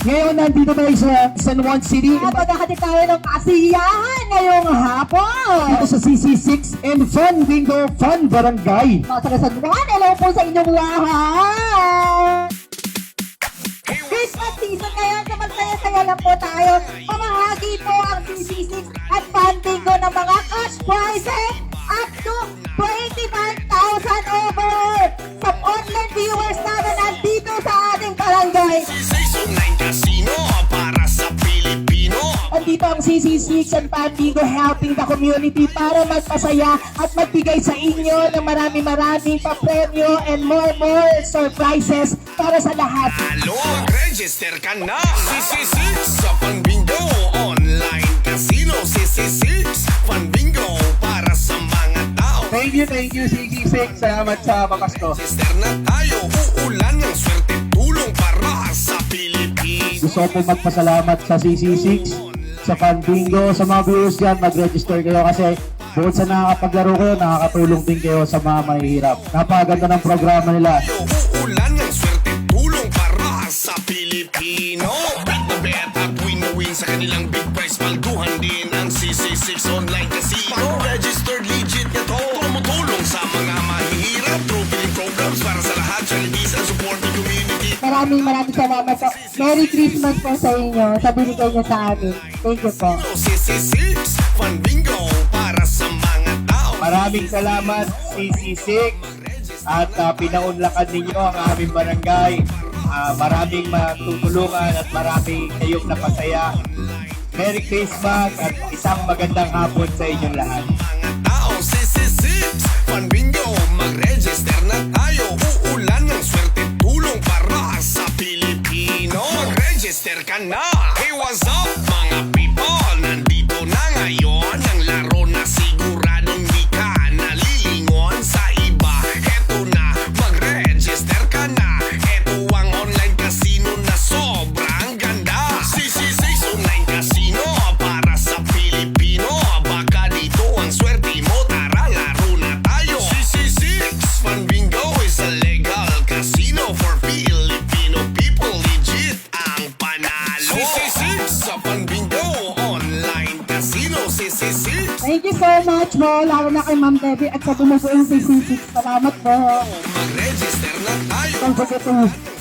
Ngayon, nandito tayo sa San Juan City. At magkakati tayo ng kasiyahan ngayong hapon. Dito sa CC6 and Fun Bingo Fun Barangay. Mga taga San Juan, hello po sa inyong lahat. Christmas season ngayon, so magsaya-saya lang po tayo. Pamahagi po ang CC6 at funding ko ng mga cash prizes up to 25,000 over sa online viewers natin nandito Ang CC6 and Fun Bingo helping the community para magpasaya at magbigay sa inyo ng marami-maraming pa-premyo and more more surprises para sa lahat. Halo, register ka na. CC6 sa Panbingo Online Casino. CC6 Panbingo para sa mga tao. Thank you, thank you, CC6. Salamat sa bakas ko. Register na tayo. Uulan ng swerte Tulong para sa Pilipinas. Gusto ko magpasalamat sa CC6, sa Fanbingo, sa mga viewers dyan, mag-register kayo kasi bukod sa nakakapaglaro kayo, nakakatulong din kayo sa mga mahihirap. Napakaganda ng programa nila. Uulan ng swerte Tulong para sa Pilipino. Bet na bet at win na win Sa kanilang big prize Palduhan din ang CC6 Online Casino. Registered legit na to. Tumutulong sa mga mahihirap. Through billing programs Para sa lahat Charities and community Maraming maraming salamat po. Merry Christmas po sa inyo sa binigay niyo sa amin. Thank you po. CC6 Fun Bingo Para sa mga tao Maraming salamat CC6 at uh, pinaunlakan ninyo ang aming barangay. Ah, maraming matutulungan at maraming kayong napasaya. Merry Christmas at isang magandang hapon sa inyong lahat. mga tao CC6 Fun Bingo Mag-register na tayo Mag-register ka na Hey what's up Thank you so much po, lalo na kay Ma'am Debbie at sa bumubuong CC6. Salamat po. Mag-register na tayo Don't forget to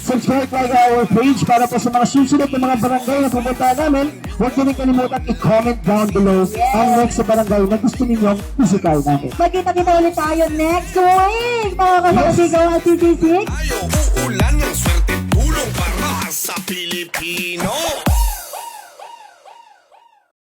subscribe like our page para po sa mga susunod na mga barangay na pupunta namin. Huwag niyo rin kalimutan i-comment down below ang next sa barangay na gusto ninyong musical namin. Magkita-kita ulit tayo next week, mga kasakasigaw at CC6. tayo Uulan ng swerte